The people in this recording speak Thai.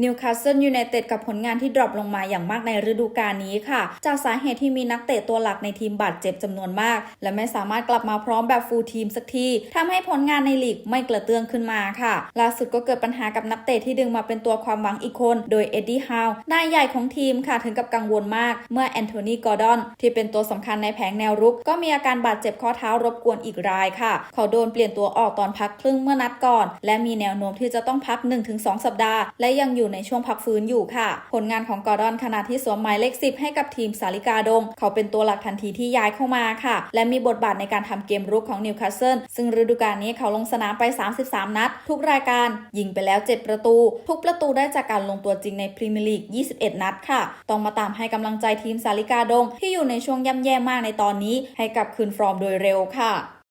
นิวคาสเซิลยูไนเต็ดกับผลงานที่ดรอปลงมาอย่างมากในฤดูกาลนี้ค่ะ จากสาเหตุที่มีนักเตะตัวหลักในทีมบาดเจ็บจำนวนมาก และไม่สามารถกลับมาพร้อมแบบฟูลทีมสักทีทำให้ผลงานในลีกไม่กระเตื้องขึ้นมาค่ะ ล่าสุดก็เกิดปัญหากับนักเตะที่ดึงมาเป็นตัวความหวังอีกคน โดยเอ็ดดี้ฮาวนายใหญ่ของทีมค่ะถึงกับกังวลมาก เมื่อแอนโทนีกอร์ดอนที่เป็นตัวสำคัญในแผงแนวรุก ก็มีอาการบาดเจ็บข้อเท้ารบกวนอีกรายค่ะ เขาโดนเปลี่ยนตัวออกตอนพักครึ่งเมื่อนัดก่อน และมีแนวโน้มที่จะต้องพัก 1-2 สัปดาห์ และยังอยูู่่ในช่วงพักฟื้นอยู่ค่ะ ผลงานของกอร์ดอนขณะที่สวมหมายเลข 10 ให้กับทีมสาลิกาดง เขาเป็นตัวหลักทันทีที่ย้ายเข้ามาค่ะ และมีบทบาทในการทำเกมรุกของนิวคาสเซิลซึ่งฤดูกาลนี้เขาลงสนามไป 33 นัด ทุกรายการยิงไปแล้ว 7 ประตู ทุกประตูได้จากการลงตัวจริงในพรีเมียร์ลีก 21 นัดค่ะ ต้องมาตามให้กำลังใจทีมสาลิกาดง ที่อยู่ในช่วงย่ำแย่มากในตอนนี้ ให้กลับคืนฟอร์มโดยเร็วค่ะ